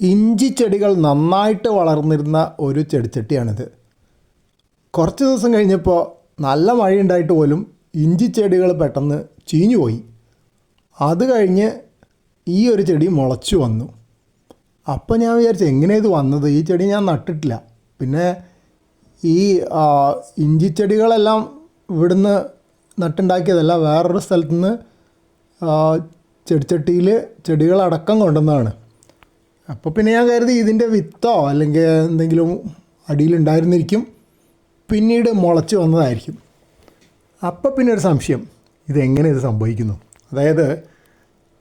ഇഞ്ചി ചെടികൾ നന്നായിട്ട് വളർന്നിരുന്ന ഒരു ചെടിച്ചട്ടിയാണിത്. കുറച്ച് ദിവസം കഴിഞ്ഞപ്പോൾ നല്ല മഴയുണ്ടായിട്ട് പോലും ഇഞ്ചി ചെടികൾ പെട്ടെന്ന് ചീഞ്ഞുപോയി. അത് കഴിഞ്ഞ് ഈ ഒരു ചെടി മുളച്ചു വന്നു. അപ്പോൾ ഞാൻ വിചാരിച്ചു എങ്ങനെയാണ് ഇത് വന്നത്? ഈ ചെടി ഞാൻ നട്ടിട്ടില്ല. പിന്നെ ഈ ഇഞ്ചി ചെടികളെല്ലാം ഇവിടുന്ന് നട്ടുണ്ടാക്കിയതല്ല വേറൊരു സ്ഥലത്തുനിന്ന് ചെടിച്ചട്ടിയിൽ ചെടികളടക്കം കൊണ്ടുവന്നതാണ്. അപ്പോൾ പിന്നെ ഞാൻ കരുതി ഇതിന്റെ വിത്തോ അല്ലെങ്കിൽ എന്തെങ്കിലും അടിയിലുണ്ടായിരുന്നിരിക്കും പിന്നീട് മുളച്ച് വന്നതായിരിക്കും. അപ്പോൾ പിന്നെ ഒരു സംശയം. ഇതെങ്ങനെ ഇത് സംഭവിക്കുന്നു? അതായത്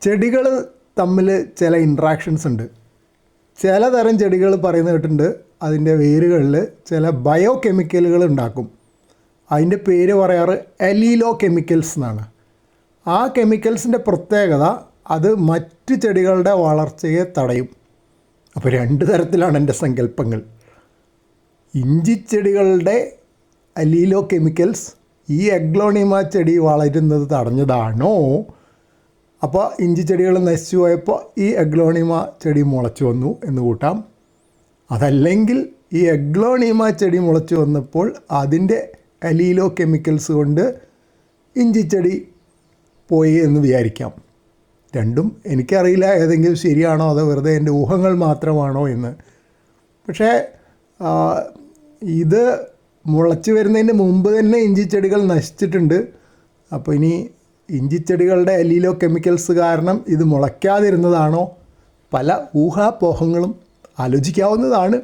ചെടികൾ തമ്മിൽ ചില ഇൻട്രാക്ഷൻസ് ഉണ്ട്. ചില തരം ചെടികൾ പറയുന്ന കേട്ടിട്ടുണ്ട്. അതിന്റെ വേരുകളിൽ ചില ബയോ കെമിക്കലുകൾ ഉണ്ടാക്കും. അതിന്റെ പേര് പറയാറ് എലീലോ കെമിക്കൽസ് എന്നാണ്. ആ കെമിക്കൽസിന്റെ പ്രത്യേകത അത് മറ്റ് ചെടികളുടെ വളർച്ചയെ തടയും. അപ്പോൾ രണ്ട് തരത്തിലാണ് എന്റെ സങ്കല്പങ്ങൾ. ഇഞ്ചിച്ചെടികളുടെ അലീലോ കെമിക്കൽസ് ഈ എഗ്ലോണിമ ചെടി വളരുന്നത് തടഞ്ഞതാണോ? അപ്പോൾ ഇഞ്ചി ചെടികൾ നശിച്ചു പോയപ്പോൾ ഈ എഗ്ലോണിമ ചെടി മുളച്ചു വന്നു എന്ന് കൂട്ടാം. അതല്ലെങ്കിൽ ഈ എഗ്ലോണിമ ചെടി മുളച്ചു വന്നപ്പോൾ അതിന്റെ അലീലോ കെമിക്കൽസ് കൊണ്ട് ഇഞ്ചിച്ചെടി പോയി എന്ന് വിചാരിക്കാം. രണ്ടും എനിക്കറിയില്ല ഏതെങ്കിലും ശരിയാണോ അതോ വെറുതെ എന്റെ ഊഹങ്ങൾ മാത്രമാണോ എന്ന്. പക്ഷേ ഇത് മുളച്ച് വരുന്നതിന് മുമ്പ് തന്നെ ഇഞ്ചിച്ചെടികൾ നശിച്ചിട്ടുണ്ട്. അപ്പോൾ ഇനി ഇഞ്ചിച്ചെടികളുടെ അലീലോ കെമിക്കൽസ് കാരണം ഇത് മുളയ്ക്കാതിരുന്നതാണോ? പല ഊഹാപോഹങ്ങളും ആലോചിക്കാവുന്നതാണ്.